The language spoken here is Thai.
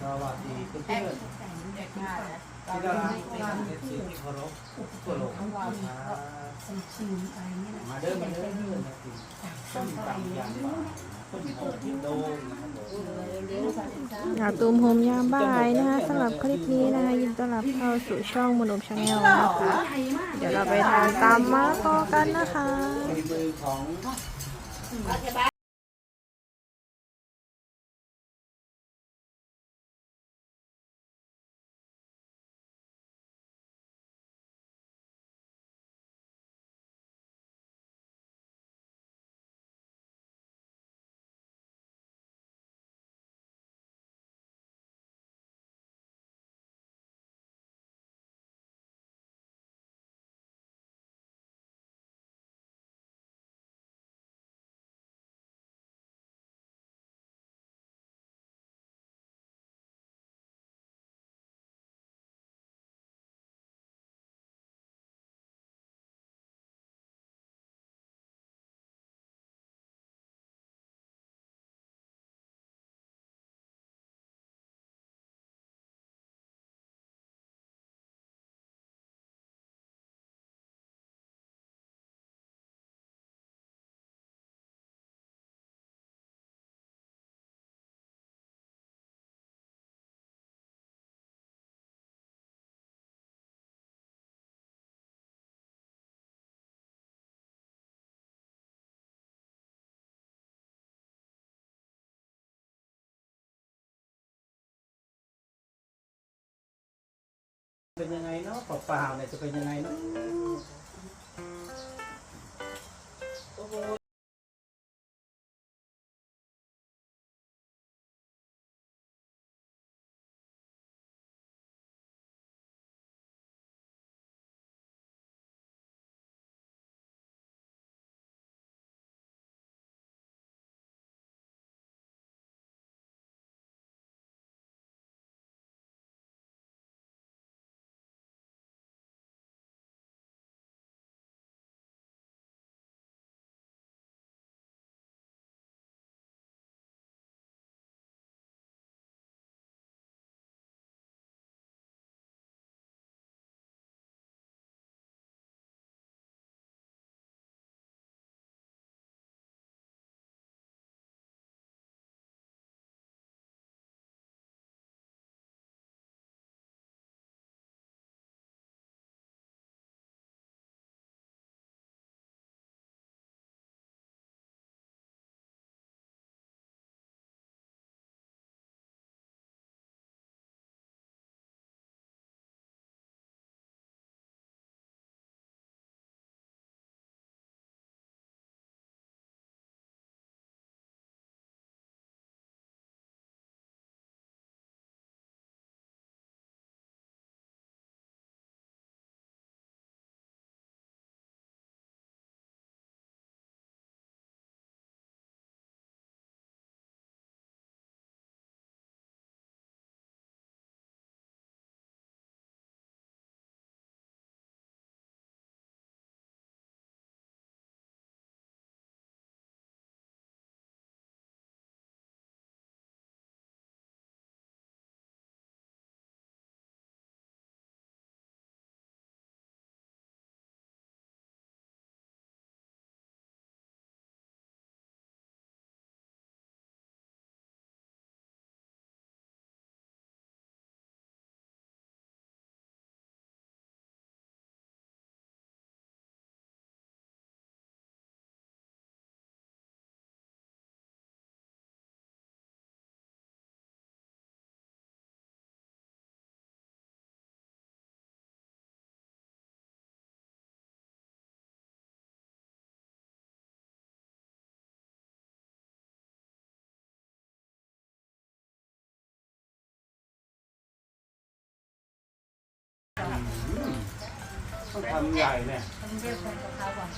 สวัสดีเพื่อนเด็กมาแล้วๆที่เรารักในทางเอฟซีที่เคารพทั่วโลกครับมาเด้อมาเด้อมากินส้มตำยำหวานต้มโขกที่โดนนะครับอยากตูมโฮมยามบ่ายนะคะสำหรับคลิปนี้นะคะยินต้อนรับเข้าสู่ช่องมนุษย์ชาแนลนะคะเดี๋ยวเราไปทานตามมะละกอกันนะคะในมือของ เป็นยังไงเนาะเปล่าๆเนี่ยจะเป็นยังไงเนาะ ต้องทำใหญ่เนี่ยมันเรียกคนกับเขาก่อน